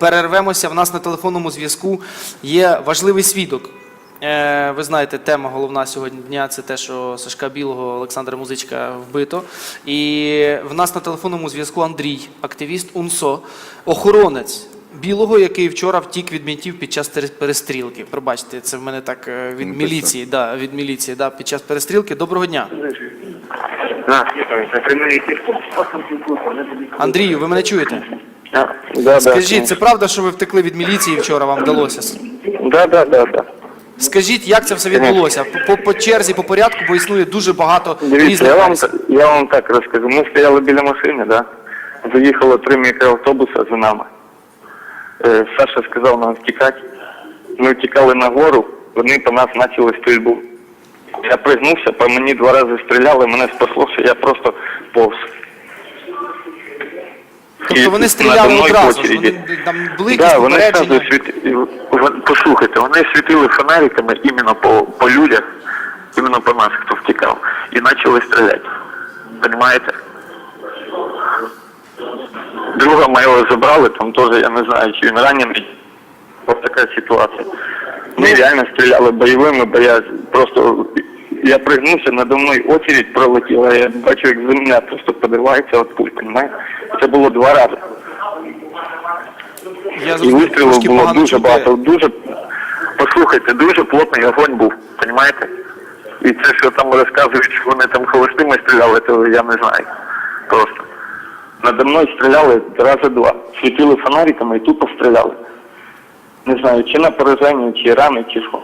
перервемося. В нас на телефонному зв'язку є важливий свідок. Е, Ви знаєте, тема головна сьогодні дня це те, що Сашка Білого Олександра Музичка вбито. І в нас на телефонному зв'язку Андрій, активіст УНСО, охоронець білого, який вчора втік від мінтів під час перестрілки. Пробачте, це в мене так е, від міліції. Да, від міліції, да, під час перестрілки. Доброго дня. Андрію, ви мене чуєте? Да, да, Скажіть, це правда, що ви втекли від міліції вчора? Вам вдалося? Да, да, да, да. Скажіть, як це все відбулося? По, по черзі, по порядку, бо існує дуже багато Дивіться, різних я вам, версій. я вам так розкажу. Ми стояли біля машини, да? Заїхало три мікроавтобуси за нами. Е, Саша сказав нам втікати. Ми втікали на гору, вони по нас почали стрільбу. Я пригнувся, по мені два рази стріляли, мене спасло, що я просто повз. Тобто вони стріляли одразу, ж, вони там якісь Да, вони одразу світ... Послухайте, вони світили фонариками іменно по, по людях, іменно по нас, хто втікав, і почали стріляти. Понимаєте? Друга моєго забрали, там теж, я не знаю, чи він ранений. Ось така ситуація. Ми реально стріляли бойовими, бо я просто я пригнувся, надо мною очередь пролетіла, я бачу, як земля просто подривається від пуль, понимаєте? Це було два рази. Я І вистрілів було дуже багато. Дуже послухайте, дуже плотний огонь був, розумієте? І це, що там розказують, що вони там холостими стріляли, то я не знаю. Просто. Надо мною стріляли рази два. Світили фонариками і тупо стріляли. Не знаю, чи на пораження, чи рани, чи що.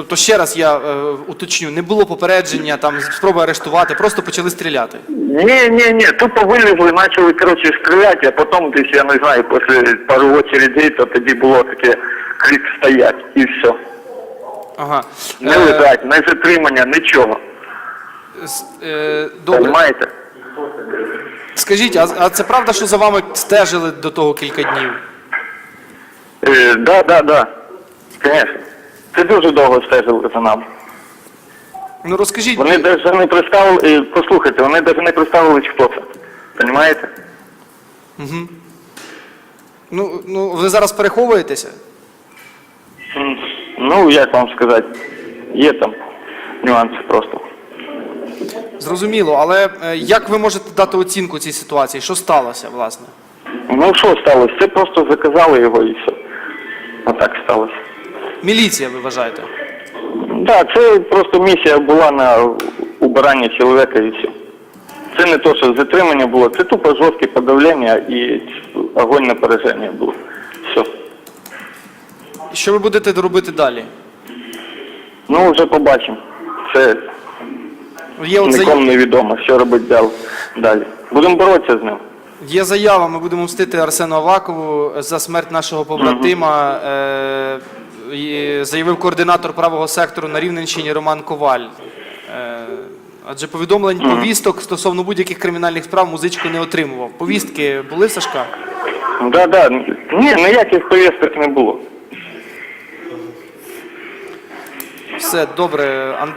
Тобто, ще раз я е, уточню, не було попередження, там спроби арештувати, просто почали стріляти. Ні, ні, ні, тупо вилізли, почали, коротше, стріляти, а потім десь, я не знаю, після пару очередей, то тоді було таке крик стоять і все. Ага. Не Е, лежать, не затримання, нічого. с- е, добре. Понимаєте? Скажіть, а, а це правда, що за вами стежили до того кілька днів? Е, да, да, да. Звісно. Це дуже довго стежили за нами. Ну розкажіть, Вони навіть не представили, е, послухайте, вони навіть не представили, хто це. Понимаєте? ну, ну ви зараз переховуєтеся? Ну, як вам сказати, є там нюанси просто. Зрозуміло, але е, як ви можете дати оцінку цій ситуації? Що сталося, власне? Ну, що сталося? Це просто заказали його і все. Отак сталося. Міліція, ви вважаєте? Так, да, це просто місія була на убирання чоловіка і все. Це не то, що затримання було, це тупо жорстке подавлення і огонь на пораження було. Все. Що ви будете робити далі? Ну, вже побачимо. Це Є, от нікому не відомо, що робить дал- далі. Будемо боротися з ним. є заява, ми будемо мстити Арсену Авакову за смерть нашого побратима. І заявив координатор правого сектору на Рівненщині Роман Коваль. Е, адже повідомлень повісток стосовно будь-яких кримінальних справ музичко не отримував. Повістки були в Сашка? Да, да. Ні, ніяких повісток не було. Все добре. Ан...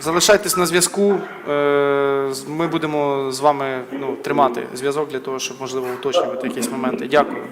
Залишайтесь на зв'язку. Е, Ми будемо з вами ну, тримати зв'язок для того, щоб можливо уточнювати якісь моменти. Дякую.